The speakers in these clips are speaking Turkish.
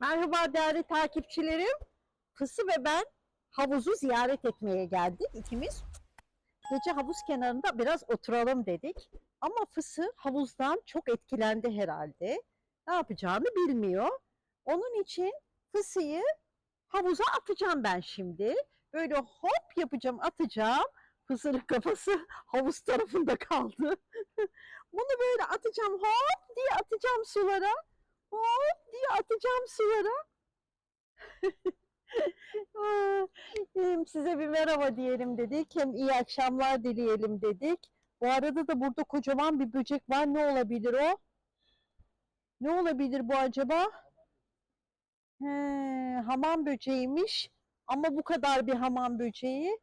Merhaba değerli takipçilerim. Fısı ve ben havuzu ziyaret etmeye geldik. İkimiz gece havuz kenarında biraz oturalım dedik. Ama Fısı havuzdan çok etkilendi herhalde. Ne yapacağını bilmiyor. Onun için Fısı'yı havuza atacağım ben şimdi. Böyle hop yapacağım, atacağım. Fısı'nın kafası havuz tarafında kaldı. Bunu böyle atacağım, hop diye atacağım sulara. Hop diye atacağım sulara. Hem size bir merhaba diyelim dedik. Hem iyi akşamlar dileyelim dedik. Bu arada da burada kocaman bir böcek var. Ne olabilir o? Ne olabilir bu acaba? He, hamam böceğiymiş. Ama bu kadar bir hamam böceği.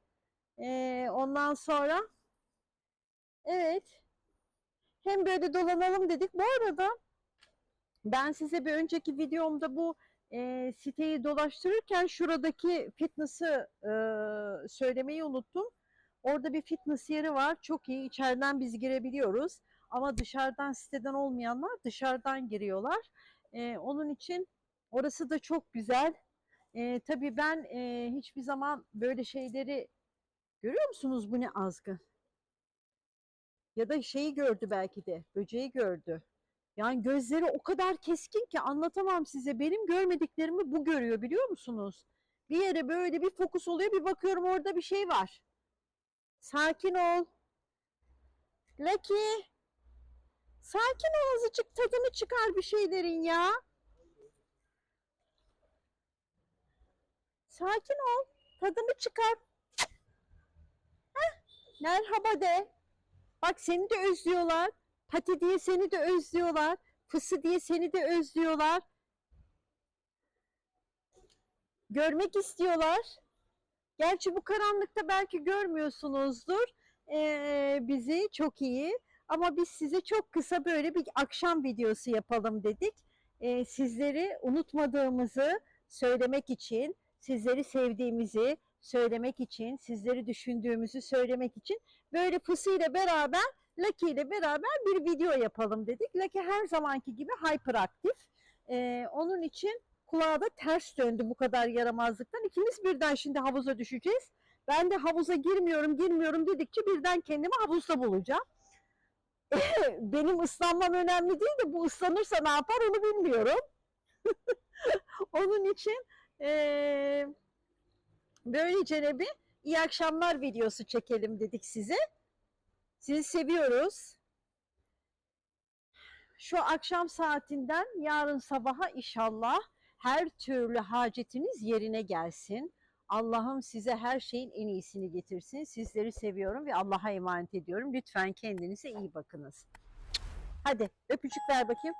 Ee, ondan sonra evet. Hem böyle dolanalım dedik. Bu arada ben size bir önceki videomda bu e, siteyi dolaştırırken şuradaki fitness'ı e, söylemeyi unuttum. Orada bir fitness yeri var. Çok iyi. İçeriden biz girebiliyoruz. Ama dışarıdan siteden olmayanlar dışarıdan giriyorlar. E, onun için orası da çok güzel. E, tabii ben e, hiçbir zaman böyle şeyleri görüyor musunuz bu ne azgın? Ya da şeyi gördü belki de. Böceği gördü. Yani gözleri o kadar keskin ki anlatamam size. Benim görmediklerimi bu görüyor biliyor musunuz? Bir yere böyle bir fokus oluyor bir bakıyorum orada bir şey var. Sakin ol. Lucky. Sakin ol azıcık tadını çıkar bir şeylerin ya. Sakin ol. Tadını çıkar. Heh, merhaba de. Bak seni de özlüyorlar. Pati diye seni de özlüyorlar. Fısı diye seni de özlüyorlar. Görmek istiyorlar. Gerçi bu karanlıkta belki görmüyorsunuzdur ee, bizi çok iyi. Ama biz size çok kısa böyle bir akşam videosu yapalım dedik. Ee, sizleri unutmadığımızı söylemek için, sizleri sevdiğimizi söylemek için, sizleri düşündüğümüzü söylemek için böyle Fısı ile beraber Lucky ile beraber bir video yapalım dedik. Lucky her zamanki gibi hyperaktif. Ee, onun için kulağı da ters döndü bu kadar yaramazlıktan. İkimiz birden şimdi havuza düşeceğiz. Ben de havuza girmiyorum, girmiyorum dedikçe birden kendimi havuzda bulacağım. Benim ıslanmam önemli değil de bu ıslanırsa ne yapar onu bilmiyorum. Onun için eee böylece bir iyi akşamlar videosu çekelim dedik size. Sizi seviyoruz. Şu akşam saatinden yarın sabaha inşallah her türlü hacetiniz yerine gelsin. Allah'ım size her şeyin en iyisini getirsin. Sizleri seviyorum ve Allah'a emanet ediyorum. Lütfen kendinize iyi bakınız. Hadi öpücük ver bakayım.